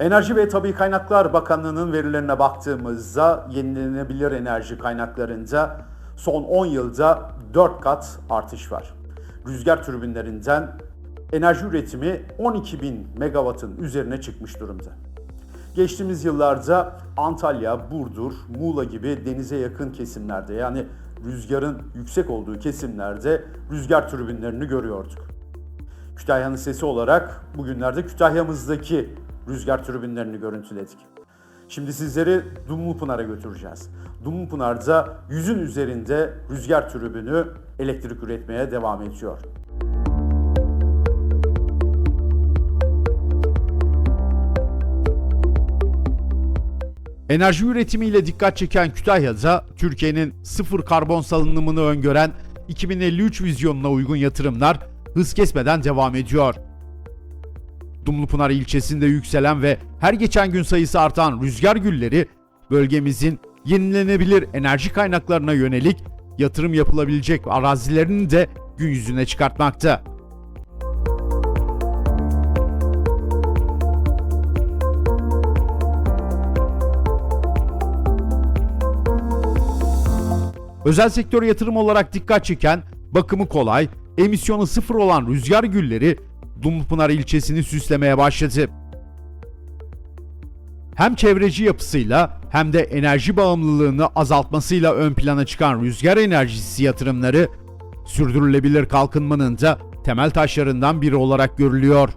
Enerji ve Tabi Kaynaklar Bakanlığı'nın verilerine baktığımızda yenilenebilir enerji kaynaklarında son 10 yılda 4 kat artış var. Rüzgar türbinlerinden enerji üretimi 12 bin megawattın üzerine çıkmış durumda. Geçtiğimiz yıllarda Antalya, Burdur, Muğla gibi denize yakın kesimlerde yani rüzgarın yüksek olduğu kesimlerde rüzgar türbinlerini görüyorduk. Kütahya'nın sesi olarak bugünlerde Kütahya'mızdaki rüzgar türbinlerini görüntüledik. Şimdi sizleri Dumlupınar'a götüreceğiz. Dumlupınar'da yüzün üzerinde rüzgar türbünü elektrik üretmeye devam ediyor. Enerji üretimiyle dikkat çeken Kütahya'da Türkiye'nin sıfır karbon salınımını öngören 2053 vizyonuna uygun yatırımlar hız kesmeden devam ediyor. Dumlupınar ilçesinde yükselen ve her geçen gün sayısı artan rüzgar gülleri bölgemizin yenilenebilir enerji kaynaklarına yönelik yatırım yapılabilecek arazilerini de gün yüzüne çıkartmakta. Özel sektör yatırım olarak dikkat çeken, bakımı kolay, emisyonu sıfır olan rüzgar gülleri Dumlupınar ilçesini süslemeye başladı. Hem çevreci yapısıyla hem de enerji bağımlılığını azaltmasıyla ön plana çıkan rüzgar enerjisi yatırımları sürdürülebilir kalkınmanın da temel taşlarından biri olarak görülüyor.